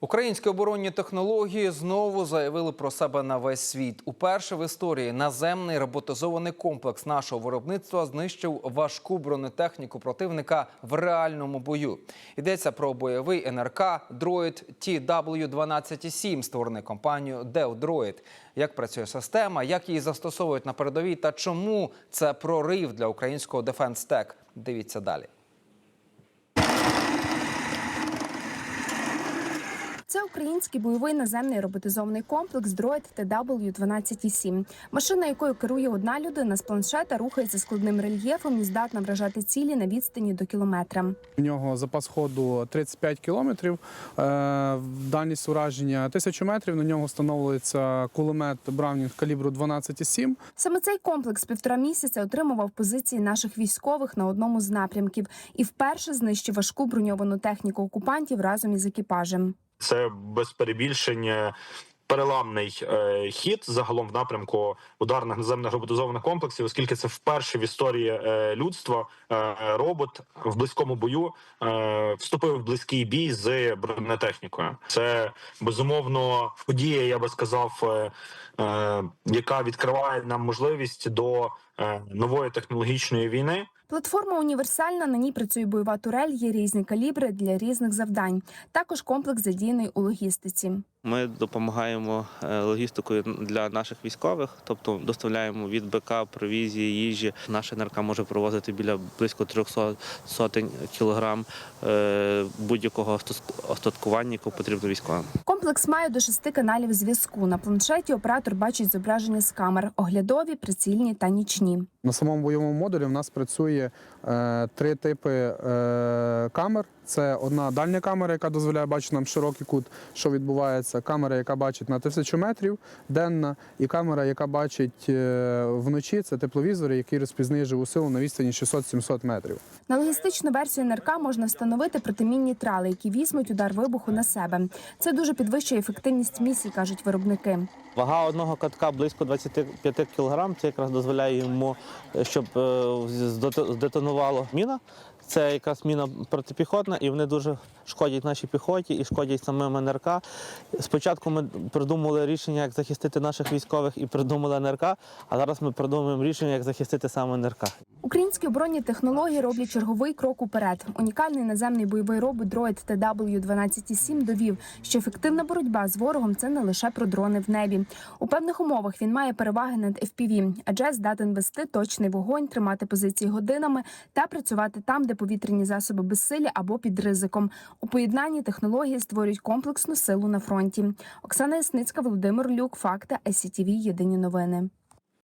Українські оборонні технології знову заявили про себе на весь світ. Уперше в історії наземний роботизований комплекс нашого виробництва знищив важку бронетехніку противника в реальному бою. Йдеться про бойовий НРК Droid TW-12,7, створений компанією Deodroid. Як працює система, як її застосовують на передовій та чому це прорив для українського Defense Tech? Дивіться далі. Це український бойовий наземний роботизований комплекс Droid TW-12,7. Машина, якою керує одна людина з планшета, рухається складним рельєфом і здатна вражати цілі на відстані до кілометра. У нього запас ходу 35 кілометрів, е, дальність ураження 1000 метрів. На нього встановлюється кулемет Браунінг калібру 12,7. Саме цей комплекс півтора місяця отримував позиції наших військових на одному з напрямків і вперше знищив важку броньовану техніку окупантів разом із екіпажем. Це без перебільшення переламний е, хід загалом в напрямку ударних наземних роботизованих комплексів, оскільки це вперше в історії е, людства е, робот в близькому бою е, вступив в близький бій з бронетехнікою. Це безумовно подія, я би сказав, е, е, яка відкриває нам можливість до е, нової технологічної війни. Платформа універсальна. На ній працює бойова турель, є різні калібри для різних завдань. Також комплекс задіяний у логістиці. Ми допомагаємо е, логістикою для наших військових, тобто доставляємо від БК, провізії, їжі. Наша НРК може провозити біля близько 300 сотень кілограм е, будь-якого остат- остаткування, яке потрібно військовим. Комплекс має до шести каналів зв'язку. На планшеті оператор бачить зображення з камер: оглядові, прицільні та нічні. ним. На самому бойовому модулі в нас працює е, три типи е, камер. Це одна дальня камера, яка дозволяє бачити нам широкий кут, що відбувається. Камера, яка бачить на тисячу метрів денна, і камера, яка бачить е, вночі, це тепловізор, який розпізнає живу силу на відстані 600-700 метрів. На логістичну версію НРК можна встановити протимінні трали, які візьмуть удар вибуху на себе. Це дуже підвищує ефективність місій, кажуть виробники. Вага одного катка близько 25 кг. Це якраз дозволяє йому, щоб е, здетонувала міна. Це якраз міна протипіхотна, і вони дуже шкодять нашій піхоті і шкодять самим НРК. Спочатку ми придумали рішення, як захистити наших військових, і придумали НРК. А зараз ми придумуємо рішення, як захистити саме НРК. Українські оборонні технології роблять черговий крок уперед. Унікальний наземний бойовий робот Droid TW-12,7 довів, що ефективна боротьба з ворогом це не лише про дрони в небі. У певних умовах він має переваги над FPV, адже здатен вести точний вогонь, тримати позиції годинами та працювати там, де повітряні засоби безсилі або під ризиком. У поєднанні технології створюють комплексну силу на фронті. Оксана Ясницька, Володимир Люк, Факти, СІТВ, Єдині новини.